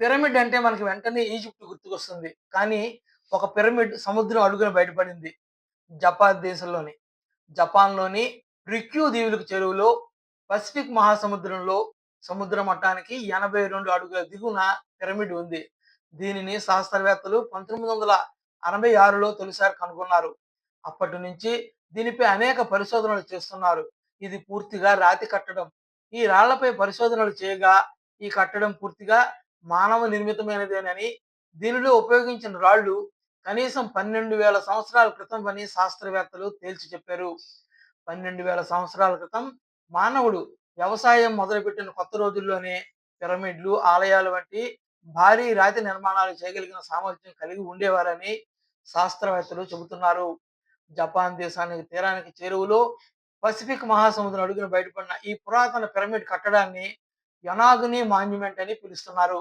Pyramid అంటే మనకి వెంటనే ఈజిప్ట్ గుర్తుకొస్తుంది. కానీ ఒక పిరమిడ్ సముద్రం అడుగున బయటపడింది. జపాన్ దేశంలోని. జపాన్‌లోని రిక్యూ దీవులకు చెరువులో పసిఫిక్ మహాసముద్రంలో సముద్ర మట్టానికి 82 అడుగుల దిగువన పిరమిడ్ ఉంది. దీనిని శాస్త్రవేత్తలు 1966లో తొలిసారి కనుగొన్నారు. అప్పటి నుంచి దీనిపై అనేక పరిశోధనలు చేస్తున్నారు. ఇది పూర్తిగా రాతి కట్టడం. ఈ రాళ్ళపై పరిశోధనలు చేయగా ఈ కట్టడం పూర్తిగా మానవ నిర్మితమైనదేనని, దీనిలో ఉపయోగించిన రాళ్ళు కనీసం 12,000 సంవత్సరాల క్రితం అని శాస్త్రవేత్తలు తేల్చి చెప్పారు. 12,000 సంవత్సరాల క్రితం మానవుడు వ్యవసాయం మొదలుపెట్టిన కొత్త రోజుల్లోనే పిరమిడ్లు, ఆలయాలు వంటి భారీ రాతి నిర్మాణాలు చేయగలిగిన సామర్థ్యం కలిగి ఉండేవారని శాస్త్రవేత్తలు చెబుతున్నారు. జపాన్ దేశానికి తీరానికి చేరువలో పసిఫిక్ మహాసముద్రం అడుగున బయటపడిన ఈ పురాతన పిరమిడ్ కట్టడాన్ని యొనాగుని మాన్యుమెంట్ అని పిలుస్తున్నారు.